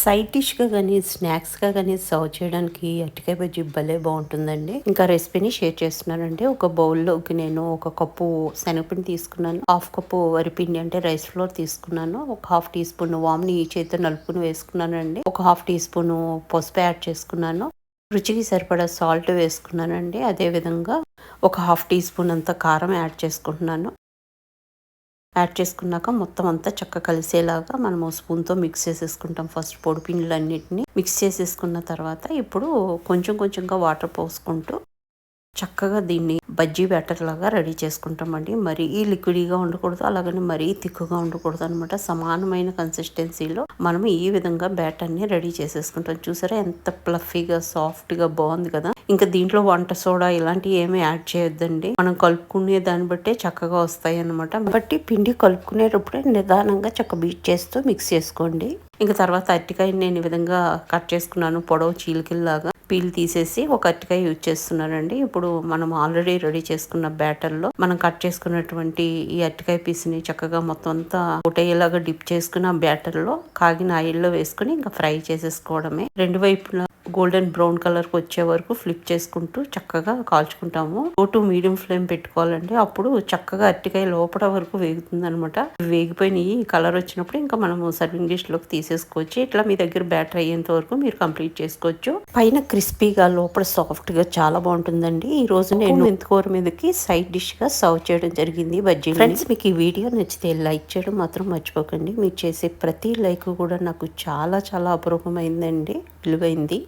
Side డిష్గా కానీ స్నాక్స్గా కానీ serve చేయడానికి అటికాయ బజ్జీ భలే బాగుంటుందండి. ఇంకా రెసిపీని షేర్ చేస్తున్నానండి. ఒక బౌల్లోకి నేను ఒక కప్పు శనగపిండి తీసుకున్నాను. హాఫ్ కప్పు వరిపిండి అంటే రైస్ ఫ్లోర్ తీసుకున్నాను. ఒక హాఫ్ టీ స్పూన్ వామ్ని ఈ చేతితో నలుపుకుని వేసుకున్నానండి. ఒక హాఫ్ టీ స్పూన్ పసుపు యాడ్ చేసుకున్నాను. రుచికి సరిపడా సాల్ట్ వేసుకున్నానండి. అదేవిధంగా ఒక హాఫ్ టీ స్పూన్ అంత కారం యాడ్ చేసుకుంటున్నాను. యాడ్ చేసుకున్నాక మొత్తం అంతా చక్క కలిసేలాగా మనము స్పూన్తో మిక్స్ చేసేసుకుంటాం ఫస్ట్ పొడి పిండిలన్నిటిని. మిక్స్ చేసేసుకున్న తర్వాత ఇప్పుడు కొంచెం కొంచెంగా వాటర్ పోసుకుంటూ చక్కగా దీన్ని బజ్జీ బ్యాటర్ లాగా రెడీ చేసుకుంటామండి. మరీ లిక్విడ్గా ఉండకూడదు అలాగని మరీ తిక్కుగా ఉండకూడదు అనమాట సమానమైన కన్సిస్టెన్సీలో మనం ఈ విధంగా బ్యాటర్ని రెడీ చేసేసుకుంటాం. చూసారా ఎంత ప్లఫీగా సాఫ్ట్గా బాగుంది కదా? ఇంకా దీంట్లో వంట సోడా ఇలాంటివి ఏమి యాడ్ చేయొద్దండి. మనం కలుపుకునే దాన్ని బట్టే చక్కగా వస్తాయి అనమాట బట్టి పిండి కలుపుకునేటప్పుడే నిదానంగా చక్క బీట్ చేస్తూ మిక్స్ చేసుకోండి. ఇంకా తర్వాత అరటికాయ నేను ఈ విధంగా కట్ చేసుకున్నాను పొడవు చీలికల్లాగా. పీల్ తీసేసి ఒక అరటికాయ యూజ్ చేస్తున్నానండి. ఇప్పుడు మనం ఆల్రెడీ రెడీ చేసుకున్న బ్యాటర్లో మనం కట్ చేసుకున్నటువంటి ఈ అరటికాయ పీస్ని చక్కగా మొత్తం అంతా ఒకటేలాగా డిప్ చేసుకున్న బ్యాటర్లో కాగిన ఆయిల్లో వేసుకుని ఇంకా ఫ్రై చేసేసుకోవడమే. రెండు వైపులా గోల్డెన్ బ్రౌన్ కలర్కి వచ్చే వరకు ఫ్లిప్ చేసుకుంటూ చక్కగా కాల్చుకుంటాము. లో టు మీడియం ఫ్లేమ్ పెట్టుకోవాలండి. అప్పుడు చక్కగా అరటికాయ లోపల వరకు వేగుతుంది అనమాట వేగిపోయినాయి. కలర్ వచ్చినప్పుడు ఇంకా మనము సర్వింగ్ డిష్లోకి తీసేసుకోవచ్చు. ఇట్లా మీ దగ్గర బ్యాటర్ అయ్యేంత వరకు మీరు కంప్లీట్ చేసుకోవచ్చు. పైన క్రిస్పీగా లోపల సాఫ్ట్గా చాలా బాగుంటుందండి. ఈ రోజు నేను మెంతికూర మీదకి సైడ్ డిష్గా సర్వ్ చేయడం జరిగింది బజ్జీ ఫ్రెండ్స్ మీకు ఈ వీడియో నచ్చితే లైక్ చేయడం మాత్రం మర్చిపోకండి. మీరు చేసే ప్రతి లైక్ కూడా నాకు చాలా చాలా అపరూపమైందండి. విలువైంది.